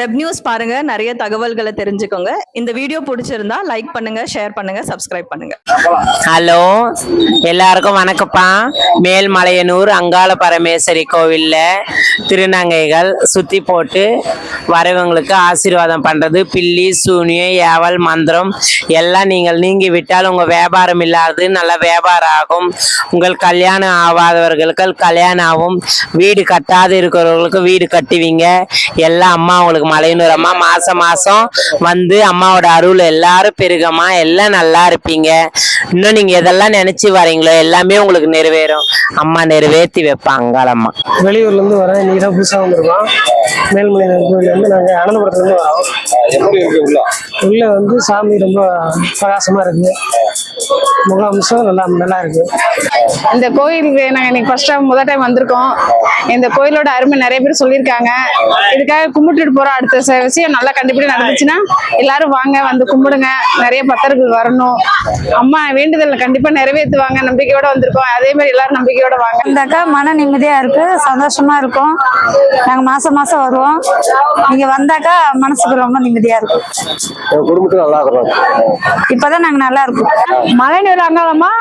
Web news பாருங்க நிறைய தகவல்களை தெரிஞ்சுக்கோங்க. இந்த வீடியோ பிடிச்சிருந்தா லைக் பண்ணுங்க ஷேர் பண்ணுங்க சப்ஸ்கிரைப் பண்ணுங்க. ஹலோ எல்லாருக்கும் வணக்கம்ப்பா. மேல்மலையனூர் அங்காள பரமேஸ்வரி கோவில்ல திருநங்கைகள் சுத்தி போட்டு வரவங்களுக்கு ஆசீர்வாதம் பண்றது. பில்லி சூனியம் ஏவல் மந்திரம் எல்லாம் நீங்கள் நீங்கி விட்டால் உங்க வியாபாரம் இல்லாதது நல்ல வியாபாரம் ஆகும். உங்கள் கல்யாணம் ஆகாதவர்களுக்கு கல்யாணம் ஆகும். வீடு கட்டாது இருக்கிறவர்களுக்கு வீடு கட்டுவீங்க. எல்லாம் அம்மா உங்களுக்கு மலையனூர் அம்மா மாசம் மாசம் வந்து அம்மாவோட அருள் எல்லாரும் பெருகமா எல்லாம் நல்லா இருப்பீங்க. இன்னும் நீங்க எதெல்லாம் நினைச்சு வரீங்களோ எல்லாமே உங்களுக்கு நிறைவேறும். அம்மா நிறைவேற்றி வைப்பாங்க அம்மா. வெளியூர்ல இருந்து வரேன். இன்னைக்கு தான் புதுசாக வந்திருக்கோம். மேல்மலை கோயில்ல இருந்து நாங்கள் அனந்தபுரத்துல இருந்து வரோம். எப்படி இருக்கு உள்ள? உள்ள வந்து சாமி ரொம்ப பிரகாசமா இருக்கு. முக அம்சம் நல்லா நல்லா இருக்கு. இந்த கோயிலுக்கு நாங்கள் இன்னைக்கு ஃபர்ஸ்ட் டைம் முதல் டைம் வந்திருக்கோம். இந்த கோயிலோட அருமை நிறைய பேர் சொல்லியிருக்காங்க. இதுக்காக கும்பிட்டுட்டு போறோம். அடுத்த விஷயம் நல்லா கண்டிப்பாக நடந்துச்சுன்னா எல்லாரும் வாங்க வந்து கும்பிடுங்க. நிறைய பக்தர்கள் வரணும். அம்மா வேண்டுதல் கண்டிப்பா நிறைவேற்றுவாங்க. நம்பிக்கையோட வந்திருக்கோம். அதே மாதிரி எல்லாரும் நம்பிக்கையோட வாங்க. வந்தாக்கா மன நிம்மதியா இருக்கு. சந்தோஷமா இருக்கும். நாங்க மாசம் மாசம் வருவோம். நீங்க வந்தாக்கா மனசுக்கு ரொம்ப நிம்மதியா இருக்கும். குடும்பத்துக்கு நல்லா இருக்கணும் இப்பதான் நாங்க நல்லா இருக்கோம். மலைநீர் அங்காளம்மா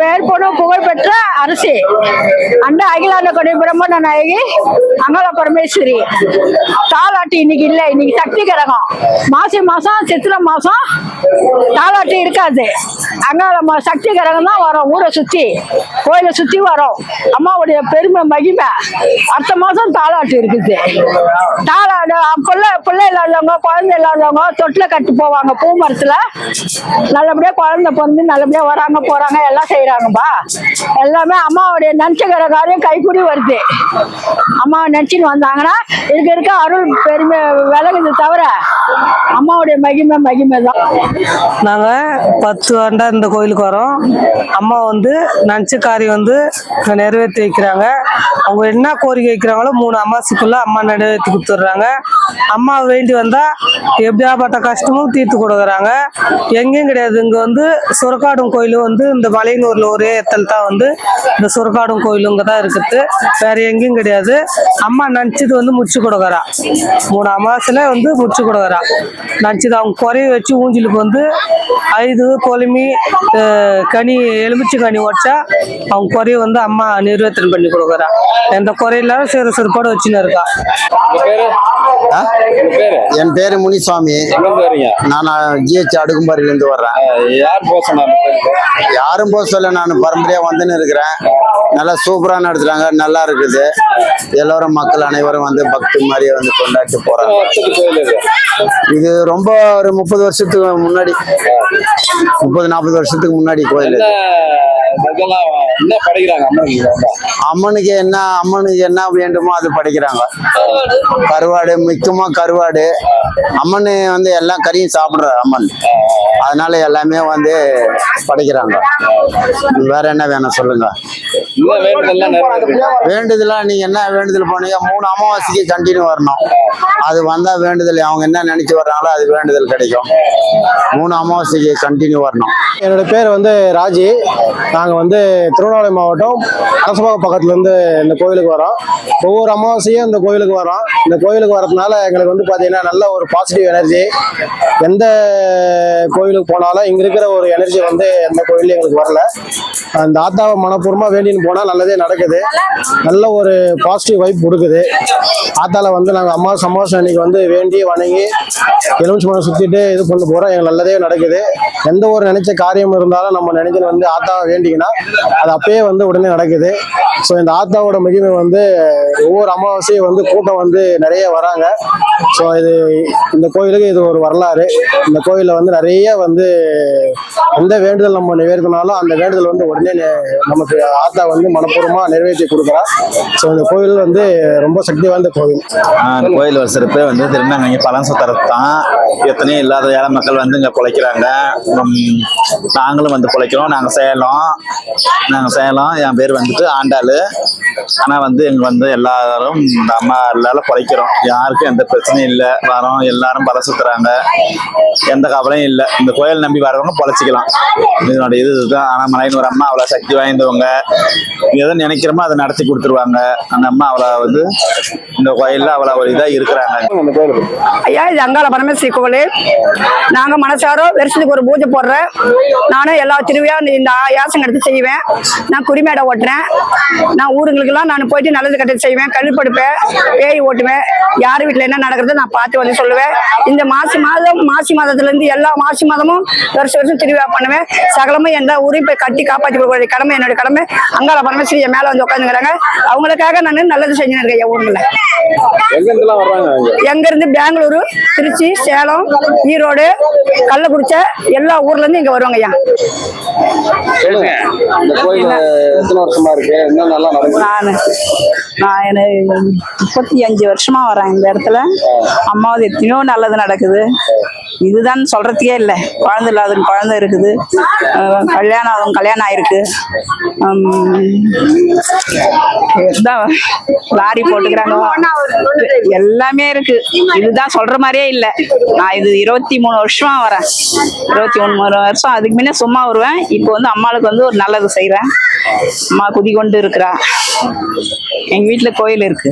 பெயர் போன புகழ்பெற்ற அரசி. அண்ட அகிலாண்ட கொடை பிரம்மண நாயகி அங்காள பரமேஸ்வரி. தாலாட்டு இன்னைக்கு இல்லை. இன்னைக்கு சக்தி கிரகம். மாசி மாசம் சித்திரை மாசம் தாலாட்டு இருக்காது. அங்காளம்மா சக்தி கிரகம் தான் வரும். ஊரை சுத்தி கோயிலை சுத்தி வரும். அம்மாவுடைய பெருமை மகிமை. அடுத்த மாசம் தாலாட்டு இருக்குது. தாலாடு பிள்ளை பிள்ளை இல்லாதவங்க குழந்தை இல்லாதவங்க தொட்டில் கட்டு போவாங்க. பூ மரத்துல நல்லபடியா குழந்தை பிறந்து நல்லபடியா வராங்க போறாங்க எல்லாம் செய்யறாங்கப்பா எல்லாமே அம்மாவுடைய நினைச்சுக்கிற காரியம் கைக்கூடி வருது. அம்மாவை நினைச்சின்னு வந்தாங்கன்னா இருக்க இருக்க அருள் பெருமை விலகுது தவிர அம்மாவுடைய மகிமை மகிமை தான் நாங்கள் பத்து ஆண்டா இந்த கோயிலுக்கு வரோம். அம்மா வந்து நினச்ச காரியம் வந்து நிறைவேற்றி வைக்கிறாங்க. அவங்க என்ன கோரிக்கை வைக்கிறாங்களோ மூணு அமாவாசைக்குள்ள அம்மா நிறைவேற்றி கொடுத்துட்றாங்க. அம்மா வேண்டி வந்தா எப்படியாப்பட்ட கஷ்டமும் தீர்த்து கொடுக்குறாங்க. எங்கேயும் கிடையாது. இங்க வந்து சுரக்காடும் கோயிலும் வந்து இந்த மலையனூர்ல ஒரே இடத்துல தான் வந்து இந்த சுரக்காடும் கோயிலுங்க தான் இருக்குது. வேற எங்கேயும் கிடையாது. அம்மா நினச்சது வந்து முடிச்சு கொடுக்குறா. மூணு அமாவாசையில வந்து முடிச்சு கொடுக்குறா. நினச்சது அவங்க குறைய வச்சு ஊஞ்சலுக்கு வந்து ஐது கொலுமி அஹ், கனி எலுமிச்சை கனி உடச்சா அவங்க குறைய வந்து அம்மா நிர்வர்த்தனம் பண்ணி கொடுக்குறா. எந்த குறையில்லாத சிறு சிறுபாடு வச்சுன்னு இருக்கா. என் பேரு முனிசாமி. நான் ஜிஹெச் அடுக்கும்பாரில இருந்து வர்றேன் யாரும் போக சொல்ல நான் பரம்பரையா வந்துன்னு இருக்கிறேன். நல்லா சூப்பரா நடத்துறாங்க நல்லா இருக்குது. எல்லாரும் மக்கள் அனைவரும் வந்து பக்தி மாதிரியே வந்து கொண்டாடி போறாங்க. இது ரொம்ப ஒரு முப்பது வருஷத்துக்கு முன்னாடி. முப்பது நாற்பது வருஷத்துக்கு முன்னாடி கோயில் என்ன படைக்கிறாங்க அம்மனுக்கு என்ன அம்மனுக்கு என்ன வேண்டுமோ அது படைக்கிறாங்க. கருவாடு முக்கியமா கருவாடு. அம்மன் வந்து எல்லாம் கறியும் சாப்பிடுற அம்மன். அதனால எல்லாமே வந்து படைக்கிறாங்க. வேற என்ன வேணும் சொல்லுங்க. இந்த வேண்டுதலாம் நீங்க என்ன வேண்டுதல் போனீங்க? மூணு அமாவாசைக்கு கண்டினியூ வரணும். அது வந்தா வேண்டுதல். அவங்க என்ன நினைச்சு வர்றாங்களோ அது வேண்டுதல் கிடைக்கும். மூணு அமாவாசைக்கு கண்டினியூ வரணும். என்னோட பேர் வந்து ராஜி. நாங்கள் வந்து திருவண்ணாமலை மாவட்டம் அரசபாக்கம் பக்கத்துலேருந்து இந்த கோயிலுக்கு வரோம். ஒவ்வொரு அமாவாசையும் இந்த கோயிலுக்கு வரோம். இந்த கோயிலுக்கு வரதுனால எங்களுக்கு வந்து பார்த்தீங்கன்னா நல்ல ஒரு பாசிட்டிவ் எனர்ஜி எந்த கோயிலுக்கு போனாலும் இங்கே இருக்கிற ஒரு எனர்ஜி வந்து எந்த கோயிலும் எங்களுக்கு வரல. அந்த ஆத்தாவை மனப்பூர்வமாக வேண்டின்னு போனால் நல்லதே நடக்குது. நல்ல ஒரு பாசிட்டிவ் வைப் கொடுக்குது. ஆத்தால வந்து நாங்கள் அம்மா சமாசம் அன்னைக்கு வந்து வேண்டி வணங்கி எலுமிச்சு மனம் சுற்றிட்டு இது பண்ண போகிறோம் எங்களுக்கு நல்லதே நடக்குது. எந்த ஒரு நினைச்ச காரியம் இருந்தாலும் நம்ம நினைக்கிறது வந்து ஆத்தா வேண்டிங்கன்னா அது அப்பயே வந்து உடனே நடக்குது. ஸோ இந்த ஆத்தாவோட மகிமை வந்து ஒவ்வொரு அமாவாசையும் வந்து கூட்டம் வந்து நிறைய வராங்க. ஸோ இது இந்த கோயிலுக்கு இது ஒரு வரலாறு. இந்த கோயிலில் வந்து நிறைய வந்து எந்த வேண்டுதல் நம்ம நிறைவேற்றினாலும் அந்த வேண்டுதல் வந்து உடனே நமக்கு ஆத்தா வந்து மனப்பூர்வமாக நிறைவேற்றி கொடுக்குறா. ஸோ இந்த கோயில் வந்து ரொம்ப சக்தி வாய்ந்த கோவில். கோயில் ஒரு சிறப்பே வந்து திருநங்கை பழம் சுத்த தான் எத்தனையும் இல்லாத ஏழை மக்கள் வந்து இங்கே பிழைக்கிறாங்க. நாங்களும் வந்து பிழைக்கிறோம். நாங்கள் சேலம் நாங்கள் சேலம் என் பேர் வந்துட்டு ஆண்டாள். ஆனால் வந்து எங்க வந்து எல்லாரும் இந்த அம்மா எல்லாரும் பிழைக்கிறோம். யாருக்கும் எந்த பிரச்சனையும் இல்லை. வரோம். எல்லாரும் பல சுத்துறாங்க. எந்த கவலையும் இல்லை. இந்த கோயில் நம்பி வரவங்க பிழைச்சிக்கலாம். இதனுடைய இது இதுதான். ஆனால் மலையின் ஒரு அம்மா அவ்வளோ சக்தி வாய்ந்தவங்க. எதை நினைக்கிறோமோ அதை நடத்தி கொடுத்துருவாங்க. அந்த அம்மா அவ்வளோ வந்து இந்த கோயில்ல அவ்வளோ ஒரு இதாக இருக்கிறாங்க. ஐயா இது அங்காள பரமேஸ்வரி கோவில். நாங்க மனசாரோ வருஷத்துக்கு ஒரு பூஜை போடுறேன். நானும் எல்லா திருவிழா இந்த யாசம் எடுத்து செய்வேன். நான் குறிமேடை ஓட்டுறேன். நான் ஊருங்களுக்கெல்லாம் நான் போயிட்டு நல்லது கட்டது செய்வேன். கல் படுப்பேன் பேய் ஓட்டுவேன். யார் வீட்டில் என்ன நடக்குது நான் பார்த்து வந்து சொல்லுவேன். இந்த மாசி மாதம் மாசி மாதத்துல இருந்து எல்லா மாசி மாதமும் வருஷம் வருஷம் திருவிழா பண்ணுவேன். சகலமும் எந்த ஊரையும் போய் கட்டி காப்பாற்றி கொடுக்கக்கூடிய கடமை என்னோட கடமை. அங்காள பரமேஸ்வரி என் மேல வந்து உட்காந்துக்கிறாங்க அவங்களுக்காக நான் நல்லது செஞ்சுன்னு இருக்கேன் என் ஊருங்கள எங்க இருந்தெல்லாம் வர்றாங்க இங்க எங்க இருந்து பெங்களூரு திருச்சி சேலம். ஈரோடு கள்ளக்குறிச்சி எல்லா ஊர்ல இருந்து இங்க வருவாங்க ஐயா. சொல்லுங்க இந்த கோயில் எத்தனை வருஷமா இருக்கு? என்ன நல்லா நடக்குது? நான் எனக்கு முப்பத்தி அஞ்சு வருஷமா வரேன் இந்த இடத்துல. அம்மாவது எத்தனையோ நல்லது நடக்குது. இதுதான் சொல்றதுக்கே இல்லை. குழந்தை இல்லாத குழந்தை இருக்குது. கல்யாணம் ஆகும் கல்யாணம் ஆயிருக்கு. இதுதான் லாரி போட்டுக்கிறாங்க. எல்லாமே இருக்கு. இதுதான் சொல்ற மாதிரியே இல்லை. நான் இது இருபத்தி மூணு வருஷமா வரேன். இருபத்தி மூணு வருஷம். அதுக்கு முன்னே சும்மா வருவேன். இப்போ வந்து அம்மாளுக்கு வந்து ஒரு நல்லது செய்யறேன் அம்மா குதி கொண்டு இருக்கிறா. எங்க வீட்டுல கோயில் இருக்கு.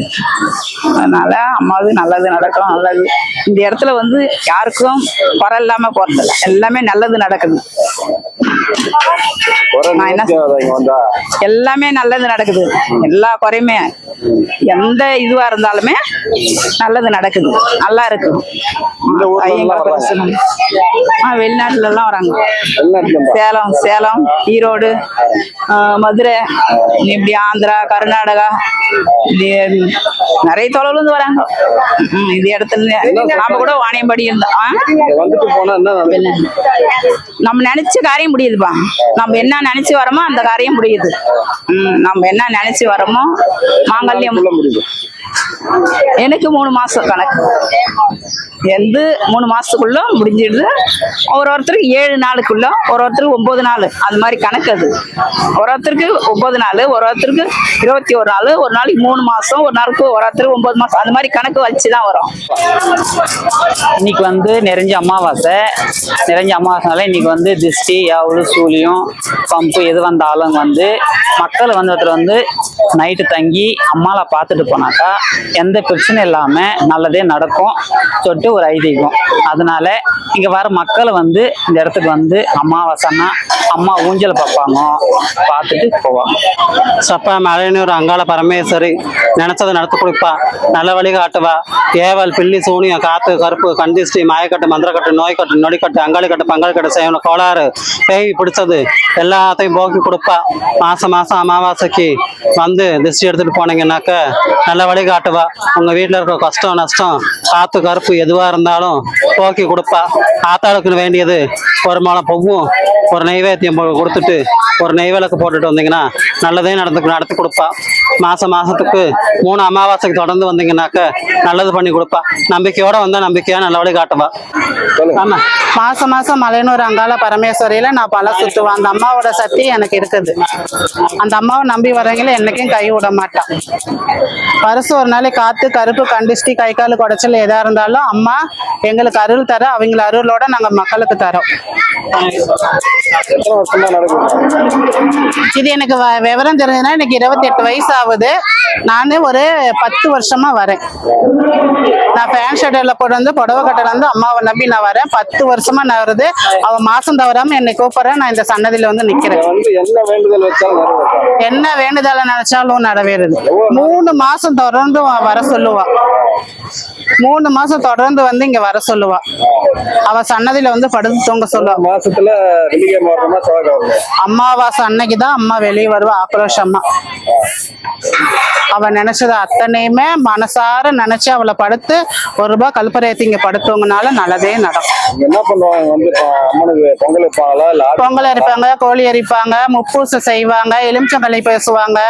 அதனால அம்மாவுக்கு நல்லது நடக்கும் நல்லது. இந்த இடத்துல வந்து யாருக்கும் குறை இல்லாம போறதில்ல. எல்லாமே நல்லது நடக்குது. நான் என்ன எல்லாமே நல்லது நடக்குது. எல்லா குறையுமே. எந்த இதுவா இருந்தாலுமே நல்லது நடக்குது. நல்லா இருக்கு. வெளிநாட்டுல எல்லாம் வராங்க. சேலம் சேலம் ஈரோடு மதுரை இப்படி ஆந்திரா கர்நாடகா இது நிறைய தொலைவுல இருந்து வராங்க. இது இடத்துல. நாம கூட வாணியம்படி இருந்தோம்? நம்ம நினைச்ச காரியம் முடியுதுப்பா. நம்ம என்ன நினைச்சு வரோமோ அந்த காரியம் முடியுது. நம்ம என்ன நினைச்சு வரோமோ மாங்கல்யம் முடியுது. எனக்கு மூணு மாசம் கணக்கு. எந்த மூணு மாசத்துக்குள்ள முடிஞ்சிடுது. ஒரு ஒருத்தருக்கு ஏழு நாளுக்குள்ள ஒரு ஒருத்தருக்கு ஒன்பது நாள். அந்த மாதிரி கணக்கு அது. ஒரு ஒருத்தருக்கு ஒன்பது நாள் ஒரு ஒருத்தருக்கு இருபத்தி ஒரு நாள் ஒரு நாளைக்கு மூணு மாசம் ஒரு நாளுக்கு ஒரு ஒருத்தருக்கு ஒன்பது மாசம். அந்த மாதிரி கணக்கு வச்சு தான் வரும். இன்னைக்கு வந்து நிறைஞ்ச அமாவாசை. நிறைஞ்ச அமாவாசைனால இன்னைக்கு வந்து திருஷ்டி எவ்வளோ சூழியம் பம்பு எது வந்தாலும் வந்து மக்களை வந்து ஒருத்தர் வந்து நைட்டு தங்கி அம்மாவை பார்த்துட்டு போனாக்கா எந்த பிரச்சனையும் இல்லாமல் நல்லதே நடக்கும் சொல்லிட்டு ஒரு ஐதீகம். அதனால இங்கே வர மக்கள் வந்து இந்த இடத்துக்கு வந்து அமாவாசைன்னா அம்மா ஊஞ்சல் பார்ப்பாங்க. பார்த்துட்டு போவாங்க. சப்பா மழையனூர் அங்காள பரமேஸ்வரி நினைச்சதை நடத்து கொடுப்பா. நல்ல வழி காட்டுவா. ஏவல் பில்லி சூனியம் காத்து கருப்பு கந்திஷ்டி மாயக்கட்டு மந்திரக்கட்டு நோய்க்கட்டு நொடிக்கட்டு அங்காளிக்கட்டு பங்காளிக்கட்டு செய்யணும் கோளாறு பேய் பிடிச்சது எல்லாத்தையும் போக்கி கொடுப்பா. மாசம் மாசம் அமாவாசைக்கு வந்து திருஷ்டி எடுத்துட்டு போனீங்கன்னாக்க நல்ல வழி காட்டுவா. உங்க வீட்டுல இருக்க கஷ்டம் நஷ்டம் காத்து கருப்பு எதுவா இருந்தாலும் போக்கி கொடுப்பா. ஆத்தாளுக்கு வேண்டியது ஒரு மாலை பூவும் ஒரு நெய்வேத்தியம் கொடுத்துட்டு ஒரு நெய் விளக்கு போட்டுட்டு வந்தீங்கன்னா நல்லதே நடந்து நடத்தி கொடுப்பா. மாசம் மாசத்துக்கு மூணு அமாவாசைக்கு தொடர்ந்து வந்தீங்கன்னாக்க நல்லது பண்ணி கொடுப்பா. நம்பிக்கையோட வந்தா நம்பிக்கையா நல்ல வழி காட்டுவா ஆமா. மாசம் மாசம் மலையனூர் அங்காள பரமேஸ்வரியில நான் பல சுத்துவேன். அந்த அம்மாவோட சக்தி எனக்கு இருக்குது. அந்த அம்மாவை நம்பி வரவங்கள என்னைக்கும் கை விட மாட்டான். வருஷம் ஒரு நாளைக்கு காத்து கருப்பு கண்டிஷ்டி கை கால் குடைச்சல் எதா இருந்தாலும் அம்மா எங்களுக்கு அருள் தர அவங்கள அருளோட நாங்க மக்களுக்கு தரோம். இது எனக்கு விவரம் தெரிஞ்சதுன்னா எனக்கு இருபத்தி எட்டு வயசு ஆகுது நான் ஒரு பத்து வருஷமா வரேன். நான் ஃபேன் ஷர்ட்டில் போட்டு வந்து புடவை கட்டல இருந்து அம்மாவை நம்பி நான் வரேன். பத்து வருஷமா நான் வருது. அவ மாசம் தவறாம என்னை கூப்பிடுறேன் நான் இந்த சன்னதியில வந்து நிக்கிறேன். வந்து என்ன வேண்டுதல் நினைச்சாலும் நிறைவேறுது மூணு மாசம் தொடர்ந்து அவ வர சொல்லுவா. மூணு மாசம் தொடர்ந்து வந்து இங்க வர சொல்லுவா. அவ சன்னதியில வந்து படுத்து தூங்க சொல்லுவா. மாசத்துல? அம்மாவாசை அன்னைக்கு தான் அம்மா வெளியே வருவா. ஆக்ரோஷமா அவ நினைச்சது அத்தனையுமே மனசார நினைச்சு அவளை படுத்து ஒரு ரூபாய் கல்பரையத்தை இங்க படுத்தவங்கனால நல்லதே நடக்கும். என்ன பண்ணுவாங்க? வந்து அம்மனுக்கு பொங்கல் வைப்பாங்களா? இல்ல பொங்கல் எரிப்பாங்க கோழி எரிப்பாங்க முப்பூசு செய்வாங்க எலுமிச்சங்களி பேசுவாங்க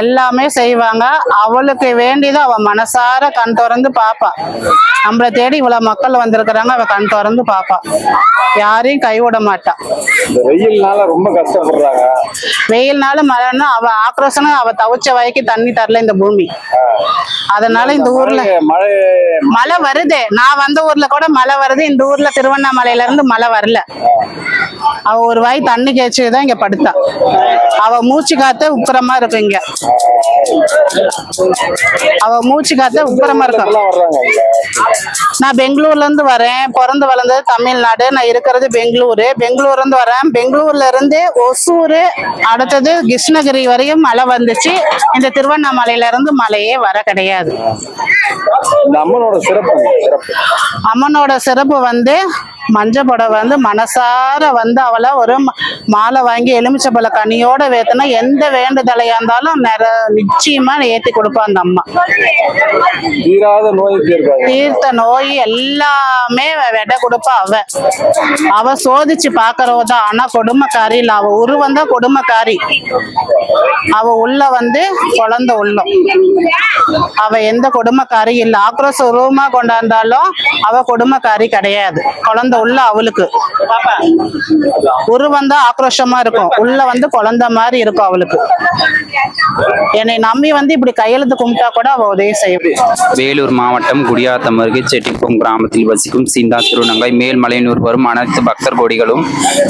எல்லாமே செய்வாங்க. அவளுக்கு வேண்டியது அவ மனசார கண் திறந்து பாப்பா. நம்மளை தேடி இவ்வளவு மக்கள் வந்திருக்கிறாங்க அவ கண் திறந்து பாப்பா. யாரையும் கைவிட மாட்டா. வெயில்னால ரொம்ப கஷ்டப்படுறாங்க. வெயில்னால மழைன்னா அவ ஆக்ரோஷனும் அவ தவிச்ச வயக்கு தண்ணி தரல இந்த பூமி. அதனால இந்த ஊர்ல மழை மழை வருது. நான் வந்த ஊர்ல கூட மழை வருது இந்த ஊர்ல திருவண்ணாமலையில இருந்து மழை வரல. அவ ஒரு வாய் தண்ணி கேச்சுதான் இங்க படுத்தா. அவ மூச்சு காத்து உக்கிரமா இருக்கும் இங்க. அவ மூச்சு காத்து உக்கிரமா இருக்கும். நான் பெங்களூர்ல இருந்து வரேன். பிறந்து வளர்ந்தது தமிழ்நாடு. நான் இருக்கிறது பெங்களூரு. பெங்களூர்ல இருந்து வரேன். பெங்களூர்ல இருந்து ஒசூர் அடுத்தது கிருஷ்ணகிரி வரையும் மழை வந்துச்சு. இந்த திருவண்ணாமலையில இருந்து மழையே வர கிடையாது. அம்மனோட சிறப்பு வந்து vea. மஞ்ச புடவை வந்து மனசார வந்து அவளை ஒரு மாலை வாங்கி எலுமிச்சப்பழ கனியோட வேத்துனா எந்த வேண்டுதலையா இருந்தாலும் நிற நிச்சயமா ஏத்தி கொடுப்பா அந்த அம்மா. தீர்த்த நோய் எல்லாமே விட கொடுப்பா அவ. அவ சோதிச்சு பாக்குறவ தான். ஆனா கொடுமைக்காரி இல்ல. அவ உருவம் தான் கொடுமைக்காரி. அவ உள்ள வந்து குழந்தை உள்ளம். அவ எந்த கொடுமைக்காரி இல்ல. ஆக்ரோஷ உருவமா கொண்டாந்தாலும் அவ கொடுமைக்காரி கிடையாது. குழந்தை உள்ள அவளுக்கு. உருவம் தான் ஆக்ரோஷமா இருக்கும். உள்ள வந்து குழந்தை மாதிரி இருக்கும் அவளுக்கு. என்னை நம்பி வந்து இப்படி கையெழுத்து கும்பிட்டா கூட அவ உதவி செய்யும் வேலூர் மாவட்டம் குடியாத்தம் அருகே செட்டிப்பம் கிராமத்தில் வசிக்கும் சீந்தா திருநங்கை மேல்மலையனூர் வரும் அனைத்து பக்தர் கோடிகளும்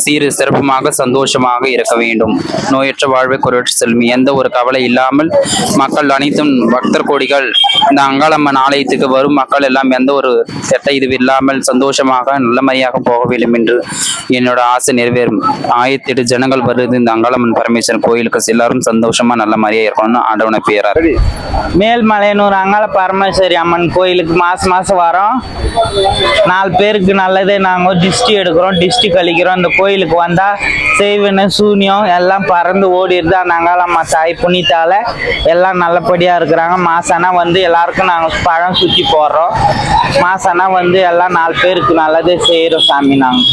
சீரு சிறப்புமாக சந்தோஷமாக இருக்க வேண்டும். நோயற்ற வாழ்வை குறையற்ற செல்வி எந்த ஒரு கவலை இல்லாமல் மக்கள் அனைத்தும் பக்தர் கோடிகள் இந்த அங்காளம்மன் ஆலயத்துக்கு வரும். மக்கள் எல்லாம் எந்த ஒரு கெட்ட இது இல்லாமல் சந்தோஷமாக நல்ல முறையாக போக வேண்டும் என்று என்னோட ஆசை நிறைவேறும். ஆயிரத்தி எட்டு ஜனங்கள் வருது. இந்த அங்காளம்மன் பரமேஸ்வரன் கோயிலுக்கு எல்லாரும் சந்தோஷமா நல்ல மாதிரியா இருக்கணும்னு ஆண்டவனை பேரார் மேல்மலையனூர் அங்காள பரமேஸ்வரி அம்மன் கோயிலுக்கு மாசம் மாசம் வரோம். நாலு பேருக்கு நல்லது. நாங்கள் டிஸ்டி எடுக்கிறோம். டிஸ்டி கழிக்கிறோம். இந்த கோயிலுக்கு வந்தா செய்வன சூன்யம் எல்லாம் பறந்து ஓடிடுது. அந்த அங்காளம்மா தாய் புண்ணியத்தால எல்லாம் நல்லபடியா இருக்கிறாங்க. மாசானா வந்து எல்லாருக்கும் நாங்கள் பழம் சுற்றி போடுறோம். மாசானா வந்து எல்லாம் நாலு பேருக்கு நல்லதே செய்கிறோம் சாமி நாங்கள்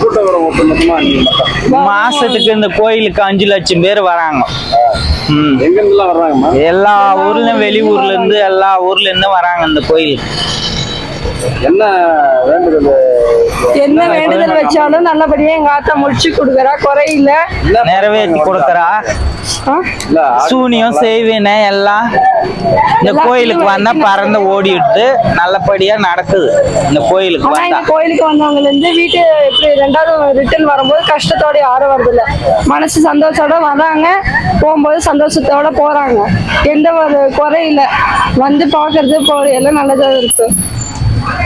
கூட்டம் வரும் மட்டும்? மாசத்துக்கு இந்த கோயிலுக்கு அஞ்சு லட்சம் பேர் வராங்க. ம். எங்க இருந்தெல்லாம் வர்றாங்கம்மா? எல்லா ஊர்லயும் வெளியூர்ல இருந்து எல்லா ஊர்ல இருந்து வராங்க இந்த கோயிலுக்கு. என்ன வேண்டுதல்? என்ன வேண்டுதல் வச்சாலும் நல்லபடியா எங்க ஆத்தா முடிச்சு கொடுக்குறா குறையில நிறைவேற்றி கொடுக்கறா. இல்ல சூனியம் செய்வினை எல்லாம் இந்த கோயிலுக்கு வந்தா பறந்து ஓடிட்டு நல்லபடியா நடக்குது. இந்த கோயிலுக்கு வந்தா. இந்த கோயிலுக்கு வந்தவங்கல இருந்து வீட்டு இப்படி ரெண்டாவது ரிட்டர்ன் வரும்போது கஷ்டத்தோட யாரும் வரது இல்ல மனசு சந்தோஷத்தோட வராங்க போகும்போது சந்தோஷத்தோட போறாங்க. எந்த ஒரு குறையில வந்து பாக்குறது போ எல்லாம் நல்லதா இருக்கு.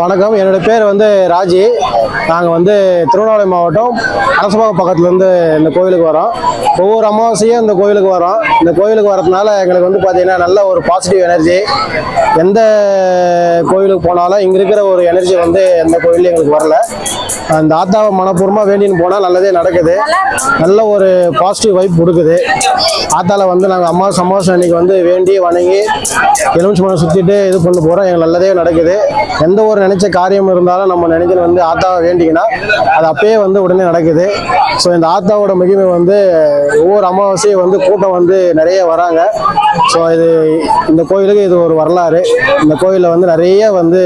வணக்கம். என்னோட பேர் வந்து ராஜி. நாங்கள் வந்து திருவண்ணாமலை மாவட்டம் அரசபாக பக்கத்துலேருந்து இந்த கோயிலுக்கு வரோம். ஒவ்வொரு அமாவாசையும் இந்த கோயிலுக்கு வரோம். இந்த கோயிலுக்கு வரதுனால எங்களுக்கு வந்து பார்த்தீங்கன்னா நல்ல ஒரு பாசிட்டிவ் எனர்ஜி எந்த கோயிலுக்கு போனாலும் இங்கே இருக்கிற ஒரு எனர்ஜி வந்து எந்த கோயிலும் எங்களுக்கு வரல. அந்த ஆத்தாவை மனப்பூர்வமாக வேண்டின்னு போனால் நல்லதே நடக்குது. நல்ல ஒரு பாசிட்டிவ் வைப் கொடுக்குது. ஆத்தால வந்து நாங்கள் அம்மா சமாசம் அன்னைக்கு வந்து வேண்டி வணங்கி எலுமிச்சு மனம் சுற்றிட்டு இது பண்ண போகிறோம் எங்களுக்கு நல்லதே நடக்குது. எந்த ஒரு நினைச்ச காரியம் இருந்தாலும் நம்ம நினைக்கிறது வந்து ஆத்தாவை வேண்டிங்கன்னா அது அப்பயே வந்து உடனே நடக்குது. ஸோ இந்த ஆத்தாவோட மகிமை வந்து ஒவ்வொரு அமாவாசையும் வந்து கூட்டம் வந்து நிறைய வராங்க. ஸோ இது இந்த கோயிலுக்கு இது ஒரு வரலாறு. இந்த கோயிலில் வந்து நிறைய வந்து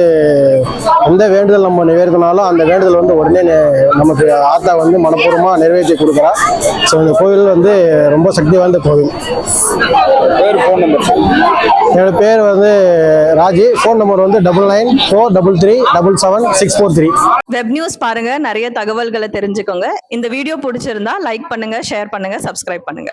எந்த வேண்டுதல் நம்ம நிறைவேற்றினாலும் அந்த வேண்டுதல் வந்து உடனே நமக்கு ஆத்தா வந்து மனப்பூர்வமாக நிறைவேற்றி கொடுக்குறா. ஸோ இந்த கோயில் வந்து ரொம்ப சக்தி வாய்ந்த கோவில். பேர் ஃபோன் நம்பர் என்னோட பேர் வந்து ராஜி. ஃபோன் நம்பர் வந்து double nine four double three double seven six four three. Web news பாருங்க நிறைய தகவல்களை தெரிஞ்சுக்கோங்க. இந்த வீடியோ பிடிச்சிருந்தா லைக் பண்ணுங்க ஷேர் பண்ணுங்க சப்ஸ்கிரைப் பண்ணுங்க.